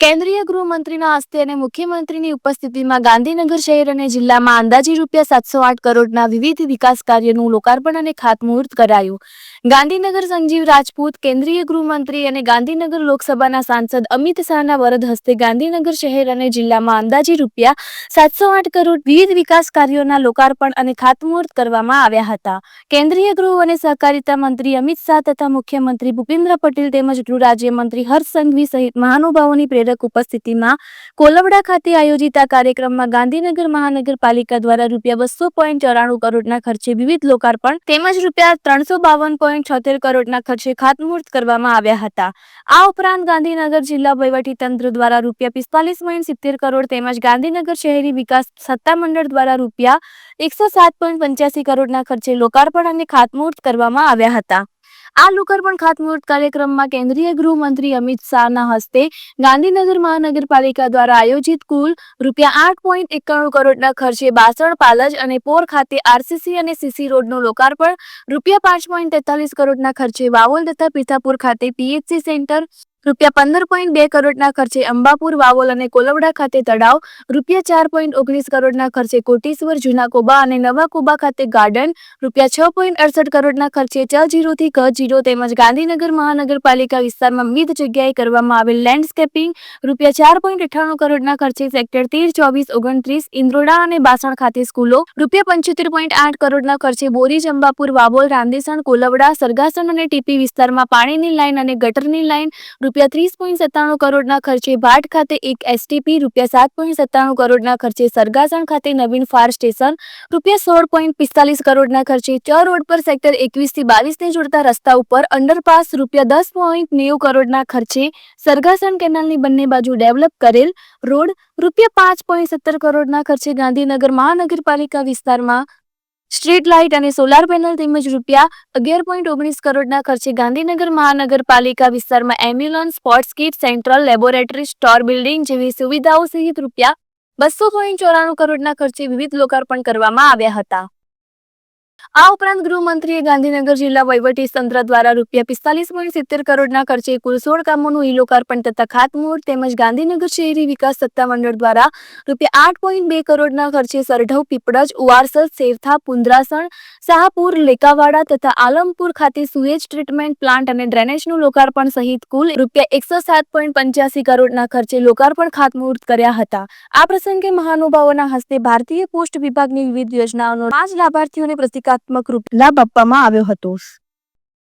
કેન્દ્રીય ગૃહમંત્રીના હસ્તે અને મુખ્યમંત્રીની ઉપસ્થિતિમાં ગાંધીનગર શહેર અને જિલ્લામાં અંદાજી રૂપિયા સાતસો આઠ કરોડના વિવિધ વિકાસ કાર્યનું લોકાર્પણ અને ખાતમુહૂર્ત કરાયું. ગાંધીનગર સંજીવ રાજપૂત, કેન્દ્રીય ગૃહમંત્રી અને ગાંધીનગર લોકસભાના સાંસદ અમિત શાહના વરદ હસ્તે ગાંધીનગર શહેર અને જિલ્લામાં અંદાજી રૂપિયા સાતસો આઠ કરોડ વિવિધ વિકાસ કાર્યોના લોકાર્પણ અને ખાતમુહૂર્ત કરવામાં આવ્યા હતા. કેન્દ્રીય ગૃહ અને સહકારિતા મંત્રી અમિત શાહ તથા મુખ્યમંત્રી ભૂપેન્દ્ર પટેલ તેમજ ગૃહ રાજ્યમંત્રી હર્ષ સંઘવી સહિત મહાનુભાવોની પ્રેરક ઉપસ્થિતિમાં કોલવડા ખાતે આયોજિત આ કાર્યક્રમમાં ગાંધીનગર મહાનગરપાલિકા દ્વારા રૂપિયા બસો પોઈન્ટ ચોરાણું કરોડના ખર્ચે વિવિધ લોકાર્પણ તેમજ રૂપિયા ત્રણસો બાવન પોઈન્ટ છોતેર કરોડના ખર્ચે ખાતમુહૂર્ત કરવામાં આવ્યા હતા. આ ઉપરાંત ગાંધીનગર જિલ્લા વહીવટીતંત્ર દ્વારા રૂપિયા પિસ્તાલીસ પોઈન્ટ સિત્તેર કરોડ તેમજ ગાંધીનગર શહેરી વિકાસ સત્તામંડળ દ્વારા રૂપિયા એકસો સાત પોઈન્ટ પંચ્યાસી કરોડના ખર્ચે લોકાર્પણ અને ખાતમુહૂર્ત કરવામાં આવ્યા હતા. આ લોકાર્પણ ખાતમુહૂર્ત કાર્યક્રમમાં કેન્દ્રીય ગૃહમંત્રી અમિત શાહના હસ્તે ગાંધીનગર મહાનગરપાલિકા દ્વારા આયોજિત કુલ રૂપિયા આઠ પોઈન્ટ એકાણું કરોડના ખર્ચે બાસણ, પાલજ અને પોર ખાતે આરસીસી અને સીસી રોડનું લોકાર્પણ, રૂપિયા પાંચ પોઈન્ટ તેતાલીસ કરોડના ખર્ચે વાવોલ તથા પીથાપુર ખાતે પીએચસી સેન્ટર રૂપિયા પંદર પોઈન્ટ બે કરોડના ખર્ચે અંબાપુર, વાવોલ અને કોલવડા ખાતે તળાવ, રૂપિયા ચાર પોઈન્ટ ઓગણીસ કરોડના ખર્ચે કોટેશ્વર, જૂના કોબા અને નવા કોબા ખાતે ગાર્ડન, રૂપિયા છ પોઈન્ટ અડસઠ કરોડના ખર્ચે ચ જીરોથી ક જીરો તેમજ ગાંધીનગર મહાનગરપાલિકા વિસ્તારમાં વિવિધ જગ્યાએ કરવામાં આવેલ લેન્ડસ્કેપિંગ રૂપિયા ચાર પોઈન્ટ અઠ્ઠાણું કરોડના ખર્ચે સેક્ટર તેર, ચોવીસ, ઓગણત્રીસ, ઇન્દ્રોડા અને બાસણ ખાતે સ્કૂલો, રૂપિયા પંચોતેર પોઈન્ટ આઠ કરોડના ખર્ચે બોરી અંબાપુર, વાવોલ, રાંદેસણ, કોલવડા, સરગાસણ અને ટીપી વિસ્તારમાં પાણીની લાઇન અને ગટરની લાઇન રૂપિયા ત્રીસ પોઈન્ટ સત્તાણું કરોડના ખર્ચે ભાટ ખાતે એક એસટીપી રૂપિયા સાત પોઈન્ટ સત્તાણું કરોડના ખર્ચે સરગાસણ ખાતે નવીન ફાયર સ્ટેશન રૂપિયા સોળ પોઈન્ટ પિસ્તાલીસ કરોડના ખર્ચે ચ રોડ પર સેક્ટર એકવીસથી બાવીસને જોડતા રસ્તા ઉપર અંડરપાસ રૂપિયા દસ પોઈન્ટ નેવું કરોડના ખર્ચે સરગાસણ કેનાલની બંને બાજુ ડેવલપ કરેલ રોડ રૂપિયા પાંચ પોઈન્ટ સત્તર કરોડના ખર્ચે ગાંધીનગર મહાનગરપાલિકા વિસ્તારમાં સ્ટ્રીટ લાઇટ અને સોલાર પેનલ તેમજ રૂપિયા અગિયાર પોઈન્ટ ઓગણીસ કરોડના ખર્ચે ગાંધીનગર મહાનગરપાલિકા વિસ્તારમાં ambulance, sports kit, central laboratory, store building જેવી સુવિધાઓ સહિત રૂપિયા બસો પોઈન્ટ ચોરાણું કરોડના ખર્ચે વિવિધ લોકાર્પણ કરવામાં આવ્યા હતા. આ ઉપરાંત ગૃહમંત્રીએ ગાંધીનગર જિલ્લા વહીવટી તંત્ર દ્વારા રૂપિયા પિસ્તાલીસ પોઈન્ટ સિત્તેર કરોડના ખર્ચે કુલ સોળ કામોનું ઈ લોકાર્પણ તથા ખાતમુહૂર્ત તેમજ ગાંધીનગર શહેરી વિકાસ સત્તામંડળ દ્વારા રૂપિયા આઠ પોઈન્ટ બે કરોડના ખર્ચે સરઢવ, પીપળજ, ઉવારસદ, સેવથા, પુંદ્રાસણ, શાહપુર, લેકાવાડા તથા આલમપુર ખાતે સુએજ ટ્રીટમેન્ટ પ્લાન્ટ અને ડ્રેનેજનું લોકાર્પણ સહિત કુલ રૂપિયા એકસો સાત પોઈન્ટ પંચ્યાસી કરોડના ખર્ચે લોકાર્પણ ખાતમુહૂર્ત કર્યા હતા. આ પ્રસંગે મહાનુભાવોના હસ્તે ભારતીય પોસ્ટ વિભાગની વિવિધ યોજનાઓનો પાંચ લાભાર્થીઓને પ્રતિકાત્મક રૂપે લાભ આપવામાં આવ્યો હતો.